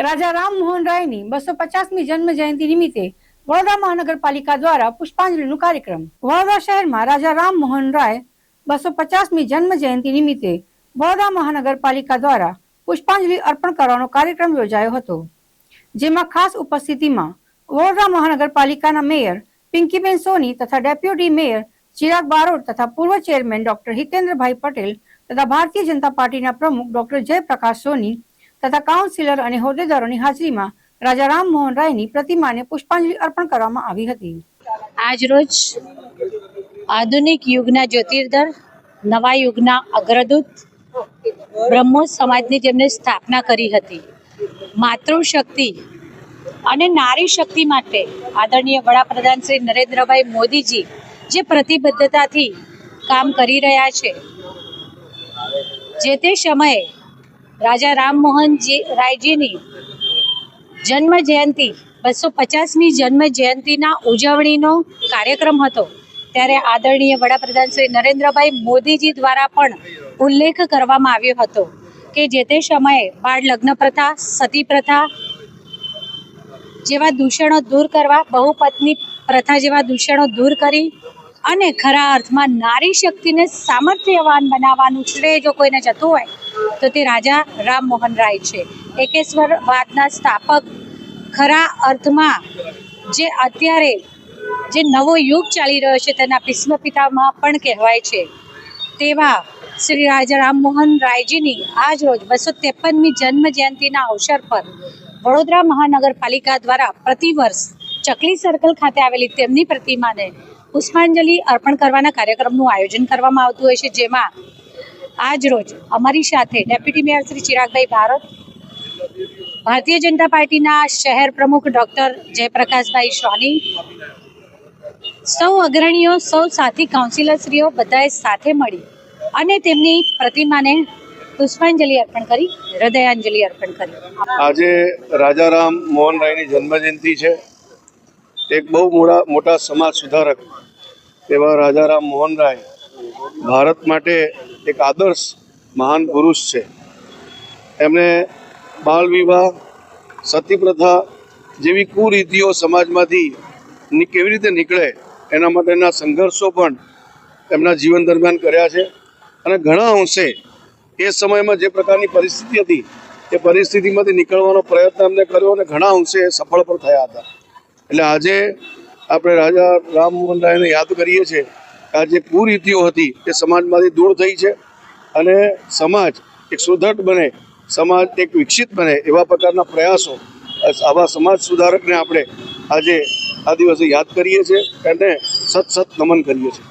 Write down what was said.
રાજા રામમોહન રાયની બસો પચાસમી જન્મ જયંતિ નિમિત્તે વડોદરા મહાનગરપાલિકા દ્વારા પુષ્પાંજલિનું કાર્યક્રમ. વડોદરા શહેરમાં રાજા રામમોહન રાય બસો પચાસમી જન્મ જયંતિ નિમિત્તે વડોદરા મહાનગરપાલિકા દ્વારા પુષ્પાંજલિ અર્પણ કરવાનો કાર્યક્રમ યોજાયો હતો. જેમાં ખાસ ઉપસ્થિતિમાં વડોદરા મહાનગરપાલિકાના મેયર પિંકીબેન સોની તથા ડેપ્યુટી મેયર ચિરાગ બારોટ તથા પૂર્વ ચેરમેન ડોક્ટર હિતેન્દ્રભાઈ પટેલ તથા ભારતીય જનતા પાર્ટીના પ્રમુખ ડોક્ટર જયપ્રકાશ સોની તથા કાઉન્સિલર અને હોદ્દેદારોની હાજરીમાં રાજા રામમોહન રાયની પ્રતિમાને પુષ્પાંજલિ અર્પણ કરવામાં આવી હતી. આજરોજ આધુનિક યુગના જ્યોતિર્ધર, નવા યુગના અગ્રદૂત બ્રહ્મો સમાજની જેમને સ્થાપના કરી હતી. માતૃશક્તિ અને નારી શક્તિ માટે આદરણીય વડાપ્રધાન શ્રી નરેન્દ્રભાઈ મોદીજી જે પ્રતિબદ્ધતાથી કામ કરી રહ્યા છે. જે તે સમયે રાજા રામમોહનજી રાયજીની જન્મ જયંતિ બસો પચાસમી જન્મ જયંતિના ઉજવણીનો કાર્યક્રમ હતો. ત્યારે આદરણીય વડાપ્રધાન શ્રી નરેન્દ્રભાઈ મોદીજી દ્વારા પણ ઉલ્લેખ કરવામાં આવ્યો હતો કે જે તે સમયે બાળ લગ્ન પ્રથા, સતી પ્રથા જેવા દૂષણો દૂર કરવા, બહુપત્ની પ્રથા જેવા દૂષણો દૂર કરી અને ખરા અર્થમાં નારી શક્તિને સામર્થ્યવાન બનાવવાનું શ્રેય જો કોઈને જતું હોય તો તે રાજા રામમોહન રાય છે. એકેશ્વરવાદના સ્થાપક ખરા અર્થમાં જે અત્યારે જે નવો યુગ ચાલી રહ્યો છે તેના ભીષ્મ પિતામાં પણ કહેવાય છે. તેવા શ્રી રાજા રામમોહન રાયજીની આજ રોજ બસો ત્રેપનમી જન્મ જયંતિના અવસર પર વડોદરા મહાનગરપાલિકા દ્વારા પ્રતિવર્ષ ચકલી સર્કલ ખાતે આવેલી તેમની પ્રતિમાને પુષ્પાંજલિ અર્પણ કરવાના કાર્યક્રમનું આયોજન કરવામાં આવતું હોય છે, જેમાં આજ રોજ અમારી સાથે ડેપ્યુટી મેયર શ્રી ચિરાગભાઈ ભારત, ભારતીય જનતા પાર્ટીના શહેર પ્રમુખ ડોક્ટર જયપ્રકાશભાઈ સોની, સૌ અગ્રણીઓ, સૌ સાથી કાઉન્સિલરશ્રીઓ બધાએ સાથે મળી અને તેમની પ્રતિમાને પુષ્પાંજલિ અર્પણ કરી, હૃદયાંજલિ અર્પણ કરી. આજે રાજારામ મોહનરાયની જન્મજયંતિ છે. એક બહુ મોટા મોટા સમાજ સુધારક એવા રાજારામ મોહન રાય ભારત માટે એક આદર્શ મહાન પુરુષ છે. એમણે બાળ વિવાહ, સતી પ્રથા જેવી કુરીતિઓ સમાજમાંથી કેવી રીતે નીકળે એના માટેના સંઘર્ષો પણ એમના જીવન દરમિયાન કર્યા છે. અને ઘણા અંશે એ સમયમાં જે પ્રકારની પરિસ્થિતિ હતી, એ પરિસ્થિતિમાંથી નીકળવાનો પ્રયત્ન એમને કર્યો અને ઘણા અંશે સફળ પણ થયા હતા. એટલે આજે આપણે રાજા રામમોહન રાયને યાદ કરીએ છીએ આ જે કુરીતિઓ હતી એ સમાજમાંથી દૂર થઈ છે અને સમાજ એક સુદૃઢ બને, સમાજ એક વિકસિત બને એવા પ્રકારના પ્રયાસો આવા સમાજ સુધારકને આપણે આજે આ દિવસે યાદ કરીએ છીએ અને સત સત નમન કરીએ છીએ.